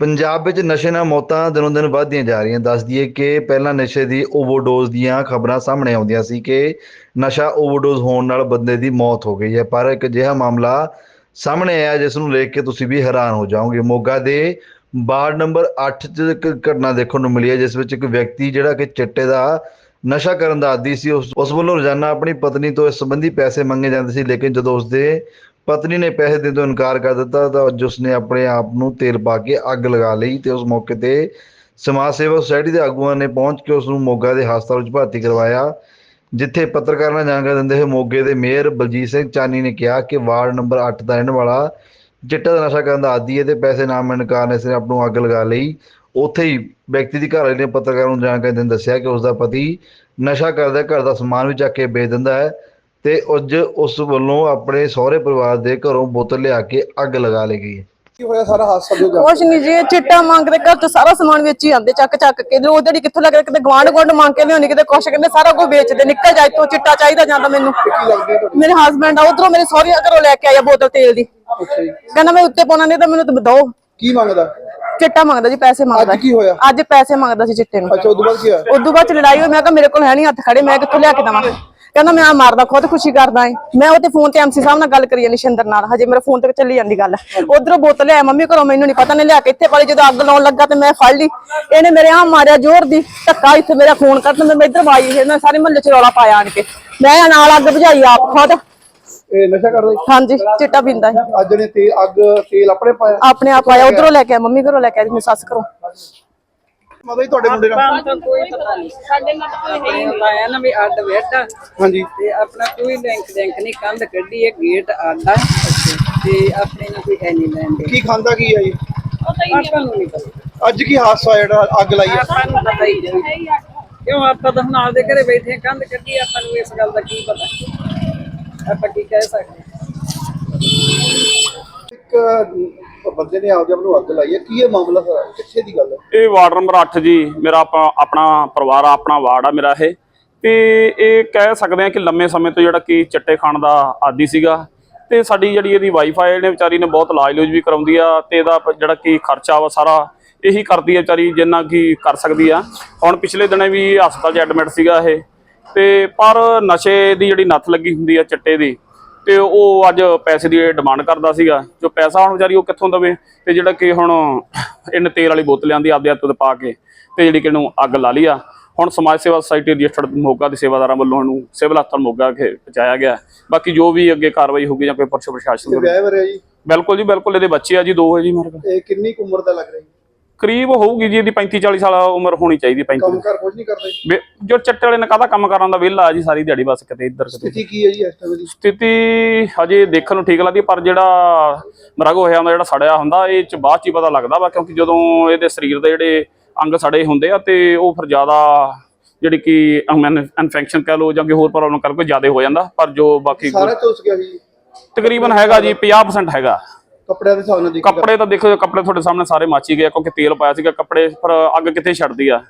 ਪੰਜਾਬ ਵਿੱਚ ਨਸ਼ੇ ਨਾਲ ਮੌਤਾਂ ਦਿਨੋਂ ਦਿਨ ਵੱਧਦੀਆਂ ਜਾ ਰਹੀਆਂ। ਦੱਸ ਦਈਏ ਕਿ ਪਹਿਲਾਂ ਨਸ਼ੇ ਦੀ ਓਵਰਡੋਜ਼ ਦੀਆਂ ਖਬਰਾਂ ਸਾਹਮਣੇ ਆਉਂਦੀਆਂ ਸੀ ਕਿ ਨਸ਼ਾ ਓਵਰਡੋਜ਼ ਹੋਣ ਨਾਲ ਬੰਦੇ ਦੀ ਮੌਤ ਹੋ ਗਈ ਹੈ। ਪਰ ਇੱਕ ਅਜਿਹਾ ਮਾਮਲਾ ਸਾਹਮਣੇ ਆਇਆ, ਜਿਸ ਨੂੰ ਦੇਖ ਕੇ ਤੁਸੀਂ ਵੀ ਹੈਰਾਨ ਹੋ ਜਾਓਗੇ। ਮੋਗਾ ਦੇ ਵਾਰਡ ਨੰਬਰ 8 'ਚ ਇੱਕ ਘਟਨਾ ਦੇਖਣ ਨੂੰ ਮਿਲੀ ਹੈ, ਜਿਸ ਵਿੱਚ ਇੱਕ ਵਿਅਕਤੀ ਜਿਹੜਾ ਕਿ ਚਿੱਟੇ ਦਾ ਨਸ਼ਾ ਕਰਨ ਦਾ ਆਦੀ ਸੀ ਉਸ ਵੱਲੋਂ ਰੋਜ਼ਾਨਾ ਆਪਣੀ ਪਤਨੀ ਤੋਂ ਇਸ ਸੰਬੰਧੀ ਪੈਸੇ ਮੰਗੇ ਜਾਂਦੇ ਸੀ, ਲੇਕਿਨ ਜਦੋਂ ਉਸਦੇ ਪਤਨੀ ਨੇ ਪੈਸੇ ਦੇਣ ਤੋਂ ਇਨਕਾਰ ਕਰ ਦਿੱਤਾ ਤਾਂ ਅੱਜ ਉਸਨੇ ਆਪਣੇ ਆਪ ਨੂੰ ਤੇਲ ਪਾ ਕੇ ਅੱਗ ਲਗਾ ਲਈ ਤੇ ਉਸ ਮੌਕੇ ਤੇ ਸਮਾਜ ਸੇਵਾ ਸੁਸਾਇਟੀ ਦੇ ਆਗੂਆਂ ਨੇ ਪਹੁੰਚ ਕੇ ਉਸ ਨੂੰ ਮੋਗਾ ਦੇ ਹਸਪਤਾਲ ਵਿੱਚ ਭਰਤੀ ਕਰਵਾਇਆ, ਜਿੱਥੇ ਪੱਤਰਕਾਰਾਂ ਨਾਲ ਜਾਣਕਾਰੀ ਦਿੰਦੇ ਹੋਏ ਮੋਗੇ ਦੇ ਮੇਅਰ ਬਲਜੀਤ ਸਿੰਘ ਚਾਨੀ ਨੇ ਕਿਹਾ ਕਿ ਵਾਰਡ ਨੰਬਰ 8 ਦਾ ਰਹਿਣ ਵਾਲਾ, ਚਿੱਟਾ ਦਾ ਨਸ਼ਾ ਕਰਨ ਦਾ ਆਦੀ ਹੈ ਤੇ ਪੈਸੇ ਨਾ ਮਿਲਣ ਕਾਰਨ ਇਸ ਨੇ ਆਪ ਨੂੰ ਅੱਗ ਲਗਾ ਲਈ। ਉੱਥੇ ਹੀ ਵਿਅਕਤੀ ਦੀ ਘਰਵਾਲੀ ਨੇ ਪੱਤਰਕਾਰਾਂ ਨੂੰ ਜਾਣਕਾਰੀ ਦਿੰਦੇ ਦੱਸਿਆ ਕਿ ਉਸ ਦਾ ਪਤੀ ਨਸ਼ਾ ਕਰਦਾ ਘਰ ਦਾ ਸਮਾਨ ਵੀ ਚੱਕ ਕੇ ਵੇਚ ਦਿੰਦਾ ਹੈ। ਤੇ ਅੱਜ ਉਸ ਵੱਲੋਂ ਆਪਣੇ ਸਹੁਰੇ ਪਰਿਵਾਰ ਦੇ ਘਰੋਂ ਬੋਤਲ ਲਿਆ ਕੇ ਅੱਗ ਲਗਾ ਲਈ ਗਈ। ਹੈ ਕੀ ਹੋਇਆ ਸਾਰਾ ਹਾਦਸਾ ਜੋ ਕੁਛ ਨਹੀਂ ਜੀ ਇਹ ਚਿੱਟਾ ਮੰਗਦੇ ਘਰ ਤੋਂ ਸਾਰਾ ਸਮਾਨ ਵੇਚੀ ਜਾਂਦੇ ਚੱਕ ਚੱਕ ਕੇ। ਉਹ ਜਿਹੜੀ ਕਿੱਥੋਂ ਲੱਗ ਕਿਤੇ ਗਵਾਂਢ ਗਵਾਂਢ ਮੰਗ ਕੇ ਲਿਆਉਣੀ ਕਿਤੇ ਕੁਛ ਕਹਿੰਦੇ ਸਾਰਾ ਕੁਝ ਵੇਚਦੇ ਨਿਕਲ ਜਾ ਇੱਥੋਂ ਚਿੱਟਾ ਚਾਹੀਦਾ ਜਾਂਦਾ ਮੈਨੂੰ। ਕੀ ਲੱਗਦੀ ਹੈ ਤੁਹਾਡੀ? ਮੇਰੇ ਹਸਬੰਡ ਆ ਉਧਰੋਂ ਮੇਰੇ ਸਹੁਰੇ ਘਰੋਂ ਲੈ ਕੇ ਆਇਆ ਬੋਤਲ ਤੇਲ ਦੀ। ਕਹਿੰਦਾ ਮੈਂ ਉੱਤੇ ਪਾਉਣਾ ਨਹੀਂ ਤਾਂ ਮੈਨੂੰ ਤਾਂ ਦੋ ਕੀ ਮੰਗਦਾ? ਚਿੱਟਾ ਮੰਗਦਾ ਜੀ ਪੈਸੇ ਮੰਗਦਾ। ਅੱਜ ਕੀ ਹੋਇਆ? ਅੱਜ ਪੈਸੇ ਮੰਗਦਾ ਸੀ ਚਿੱਟੇ ਨੂੰ। ਅੱਛਾ ਉਦੋਂ ਬਾਅਦ ਕੀ ਹੋਇਆ? ਉਦੋਂ ਬਾਅਦ ਚ ਲੜਾਈ ਹੋਈ ਮੈਂ ਕਿਹਾ ਮੇਰੇ ਕੋਲ ਹੈ ਨਹੀਂ ਹੱਥ ਖੜੇ ਮੈਂ ਕਿੱਥੋਂ ਲਿਆ ਕੇ ਦਵਾਂ? ਕਹਿੰਦਾ ਮੈਂ ਆ ਮਾਰਦਾ ਖੁਦ ਖੁਸ਼ੀ ਕਰਦਾ ਏ। ਮੈਂ ਉਹਦੇ ਫੋਨ ਤੇ ਐਮਸੀ ਸਾਹਿਬ ਨਾਲ ਗੱਲ ਕਰੀ ਜਾਂਦੀ ਸ਼ਿੰਦਰ ਨਾਲ। ਹਜੇ ਮੇਰੇ ਫੋਨ ਤੇ ਚੱਲੀ ਜਾਂਦੀ ਗੱਲ। ਉਧਰੋਂ ਬੋਤਲ ਲਿਆ ਮੰਮੀ ਘਰੋਂ ਮੈਨੂੰ ਨਹੀਂ ਪਤਾ ਨੇ ਲਿਆ ਕੇ ਇੱਥੇ ਪਾਲੀ ਜਦੋਂ ਅੱਗ ਲਾਉਣ ਲੱਗਾ ਤੇ ਮੈਂ ਫੜ ਲਈ। ਇਹਨੇ ਮੇਰੇ ਆ ਮਾਰਿਆ ਜ਼ੋਰ ਦੀ ਧੱਕਾ ਇੱਥੇ ਮੇਰਾ ਫੋਨ ਕਰਤਾ ਮੈਂ ਇੱਧਰ ਆਈ ਇਹਨੇ ਸਾਰੇ ਮਹੱਲੇ ਚ ਰੌਲਾ ਪਾਇਆ ਆਣ ਕੇ। ਮੈਂ ਨਾਲ ਅੱਗ ਬੁਝਾਈ ਆਪ ਖੁਦ। ਇਹ ਨਸ਼ਾ ਕਰਦਾ? ਹਾਂਜੀ ਚਿੱਟਾ ਪੀਂਦਾ ਸੀ ਅੱਜ ਨੇ ਤੇ ਅੱਗ ਤੇਲ ਆਪਣੇ ਪਾਇਆ? ਆਪਣੇ ਆਪ ਆਇਆ ਉਧਰੋਂ ਲੈ ਕੇ ਆਇਆ ਮੰਮੀ ਘਰੋਂ ਲੈ ਕੇ ਆਇਆ ਮੇਰੀ ਸੱਸ ਘਰੋਂ। ਮਤਲਬ ਜੀ ਤੁਹਾਡੇ ਮੁੰਡੇ ਨਾਲ ਤਾਂ ਕੋਈ ਪਤਾ ਨਹੀਂ। ਸਾਡੇ ਨਾਲ ਤਾਂ ਕੋਈ ਹੈ ਹੀ ਨਹੀਂ। ਆਇਆ ਨਾ ਵੀ ਅੱਡ ਬੈਠਾ ਹਾਂਜੀ। ਤੇ ਆਪਣਾ ਕੋਈ ਲਿੰਕ ਲਿੰਕ ਨਹੀਂ ਕੰਧ ਕੱਢੀ ਹੈ ਗੇਟ ਆਡਾ ਤੇ ਆਪਣੇ ਨੂੰ ਕੋਈ ਹੈ ਨਹੀਂ ਲੈਂਦੇ ਕੀ ਖਾਂਦਾ ਕੀ ਹੈ ਜੀ ਆਪਾਂ ਨੂੰ ਨਹੀਂ ਪਤਾ। ਅੱਜ ਕੀ ਹਾਦਸਾ ਜਿਹੜਾ ਅੱਗ ਲਾਈ ਹੈ? ਆਪਾਂ ਨੂੰ ਪਤਾ ਹੀ ਨਹੀਂ। ਕਿਉਂ ਆਪਾਂ ਤਾਂ ਹੁਣ ਆਪਦੇ ਘਰੇ ਬੈਠੇ ਹਾਂ, ਕੰਧ ਕੱਢੀ ਆਪਾਂ ਨੂੰ ਇਸ ਗੱਲ ਦਾ ਕੀ ਪਤਾ? ਆਪਾਂ ਕੀ ਕਹਿ ਸਕਦੇ ਹਾਂ? ਇੱਕ ਬੰਦੇ ਨੇ ਆਪਦੇ ਆਪ ਨੂੰ ਅੱਗ ਲਾਈ ਹੈ। ਕੀ ਇਹ ਮਾਮਲਾ ਸਾਰਾ ਕਿੱਥੇ ਦੀ ਗੱਲ ਹੈ? ਇਹ ਵਾਰਡ ਨੰਬਰ 8 ਜੀ, ਮੇਰਾ ਆਪਾਂ ਆਪਣਾ ਪਰਿਵਾਰ ਆ, ਆਪਣਾ ਵਾਰਡ ਆ ਮੇਰਾ ਇਹ। ਤੇ ਇਹ ਕਹਿ ਸਕਦੇ ਆ ਕਿ ਲੰਮੇ ਸਮੇਂ ਤੋਂ ਜਿਹੜਾ ਕਿ ਚਿੱਟੇ ਖਾਣ ਦਾ ਆਦੀ ਸੀਗਾ। ਤੇ ਸਾਡੀ ਜਿਹੜੀ ਇਹਦੀ ਵਾਈਫਾਈ ਨੇ ਵਿਚਾਰੀ ਨੇ ਬਹੁਤ ਇਲਾਜ ਲੂਜ ਵੀ ਕਰਾਉਂਦੀ ਆ ਤੇ ਇਹਦਾ ਜਿਹੜਾ ਕਿ ਖਰਚਾ ਵਾ ਸਾਰਾ ਇਹੀ ਕਰਦੀ ਆ ਵਿਚਾਰੀ, ਜਿੰਨਾ ਕਿ ਕਰ ਸਕਦੀ ਆ। ਹੁਣ ਪਿਛਲੇ ਦਿਨੇ ਵੀ ਹਸਪਤਾਲ 'ਚ ਐਡਮਿਟ ਸੀਗਾ ਇਹ। ਤੇ ਪਰ ਨਸ਼ੇ ਦੀ ਜਿਹੜੀ ਨੱਥ ਲੱਗੀ ਹੁੰਦੀ ਆ ਚਿੱਟੇ ਦੀ ਤੇ ਉਹ ਅੱਜ ਪੈਸੇ ਦੀ ਡਿਮਾਂਡ ਕਰਦਾ ਸੀਗਾ। ਜੋ ਪੈਸਾ ਹੁਣ ਵਿਚਾਰੀ ਉਹ ਕਿੱਥੋਂ ਦਵੇ? ਤੇ ਜਿਹੜਾ ਕਿ ਹੁਣ ਇਹਨੇ ਤੇਲ ਵਾਲੀ ਬੋਤਲ ਲਿਆਂਦੀ ਆਪਦੇ ਹੱਥ ਤੇ ਪਾ ਕੇ ਤੇ ਜਿਹੜੀ ਕਿ ਇਹਨੂੰ ਅੱਗ ਲਾ ਲਈ ਆ। ਹੁਣ ਸਮਾਜ ਸੇਵਾ ਸੁਸਾਇਟੀ ਰਜਿਸਟਰਡ ਮੋਗਾ ਦੇ ਸੇਵਾਦਾਰਾਂ ਵੱਲੋਂ ਇਹਨੂੰ ਸਿਵਲ ਹਸਪਤਾਲ ਮੋਗਾ ਕੇ ਪਹੁੰਚਾਇਆ ਗਿਆ। ਬਾਕੀ ਜੋ ਵੀ ਅੱਗੇ ਕਾਰਵਾਈ ਹੋਊਗੀ ਜਾਂ ਕੋਈ ਪੁਲਿਸ ਪ੍ਰਸ਼ਾਸਨ ਬਿਲਕੁਲ ਜੀ ਬਿਲਕੁਲ ਇਹਦੇ ਬੱਚੇ ਆ ਜੀ ਦੋ ਹੈ ਜੀ ਮੇਰੇ ਕੋਲ। ਇਹ ਕਿੰਨੀ ਉਮਰ ਦਾ ਲੱਗ ਰਿਹਾ ਕਰੀਬ ਹੋਊਗੀ ਜੀ ਇਹਦੀ 35 40 ਸਾਲ ਉਮਰ ਹੋਣੀ ਚਾਹੀਦੀ 35 ਕੰਮ ਕਰ ਕੁਝ ਨਹੀਂ ਕਰਦਾ ਜੀ। ਵੇ- ਜੋ ਚੱਟੇ ਵਾਲੇ ਨੇ ਕਾਹਦਾ ਕੰਮ ਕਰਨ ਦਾ ਵਿਹਲਾ ਜੀ ਸਾਰੀ ਦਿਹਾੜੀ ਬਸ ਕਿਤੇ ਇੱਧਰ ਕਿਤੇ। ਸਥਿਤੀ ਕੀ ਹੈ ਜੀ ਇਸ ਟਾਈਮ ਦੀ ਸਥਿਤੀ ਹਜੇ ਦੇਖਣ ਨੂੰ ਠੀਕ ਲੱਗਦੀ ਪਰ ਜਿਹੜਾ ਮਰਗ ਹੋਇਆ ਹੁੰਦਾ ਜਿਹੜਾ ਸੜਿਆ ਹੁੰਦਾ ਇਹ ਚ ਬਾਅਦ ਚ ਹੀ ਪਤਾ ਲੱਗਦਾ ਵਾ ਕਿਉਂਕਿ ਜਦੋਂ ਇਹਦੇ ਸਰੀਰ ਦੇ ਜਿਹੜੇ ਅੰਗ ਸੜੇ ਹੁੰਦੇ ਆ ਤੇ ਉਹ ਫਿਰ ਜ਼ਿਆਦਾ ਜਿਹੜੀ ਕਿ ਇਨਫੈਕਸ਼ਨ ਕਹਿ ਲਓ ਜਾਂ ਕਿ ਹੋਰ ਪ੍ਰੋਬਲਮ ਕਰ ਕੋਈ ਜ਼ਿਆਦਾ ਹੋ ਜਾਂਦਾ ਪਰ ਜੋ ਬਾਕੀ ਸਾਰਾ ਝੁਲਸ ਗਿਆ ਜੀ। ਤਕਰੀਬਨ ਹੈਗਾ ਜੀ 50% ਹੈਗਾ। ਕੱਪੜਿਆਂ ਦੇ ਹਿਸਾਬ ਦੇਖੀ ਕੱਪੜੇ ਤਾਂ ਦੇਖੋ ਕੱਪੜੇ ਤੁਹਾਡੇ ਸਾਹਮਣੇ ਸਾਰੇ ਮਾਚੀ ਹੀ ਗਏ ਕਿਉਂਕਿ ਤੇਲ ਪਾਇਆ ਸੀਗਾ, ਕੱਪੜੇ ਪਰ ਅੱਗ ਕਿੱਥੇ ਛੱਡਦੀ ਆ?